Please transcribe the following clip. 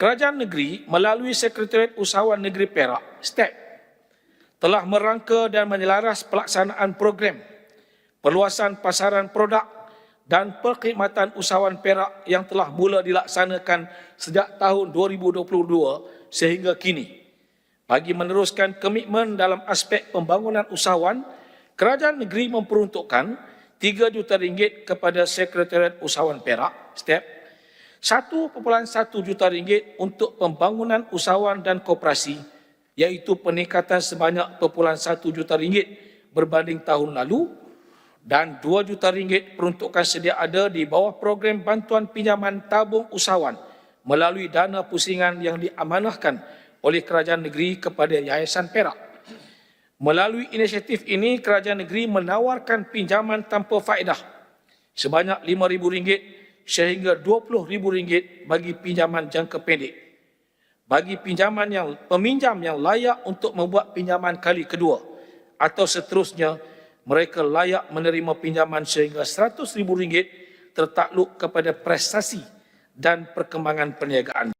Kerajaan negeri melalui Sekretariat Usahawan Negeri Perak, STEP, telah merangka dan menyelaras pelaksanaan program perluasan pasaran produk dan perkhidmatan usahawan Perak yang telah mula dilaksanakan sejak tahun 2022 sehingga kini. Bagi meneruskan komitmen dalam aspek pembangunan usahawan, kerajaan negeri memperuntukkan 3 juta ringgit kepada Sekretariat Usahawan Perak, STEP, 1.1 juta ringgit untuk pembangunan usahawan dan koperasi iaitu peningkatan sebanyak 0.1 juta ringgit berbanding tahun lalu dan 2 juta ringgit peruntukan sedia ada di bawah program bantuan pinjaman tabung usahawan melalui dana pusingan yang diamanahkan oleh kerajaan negeri kepada Yayasan Perak. Melalui inisiatif ini, kerajaan negeri menawarkan pinjaman tanpa faedah sebanyak RM5,000 sehingga RM20,000 bagi pinjaman jangka pendek. Bagi pinjaman yang peminjam yang layak untuk membuat pinjaman kali kedua atau seterusnya, mereka layak menerima pinjaman sehingga RM100,000 tertakluk kepada prestasi dan perkembangan perniagaan.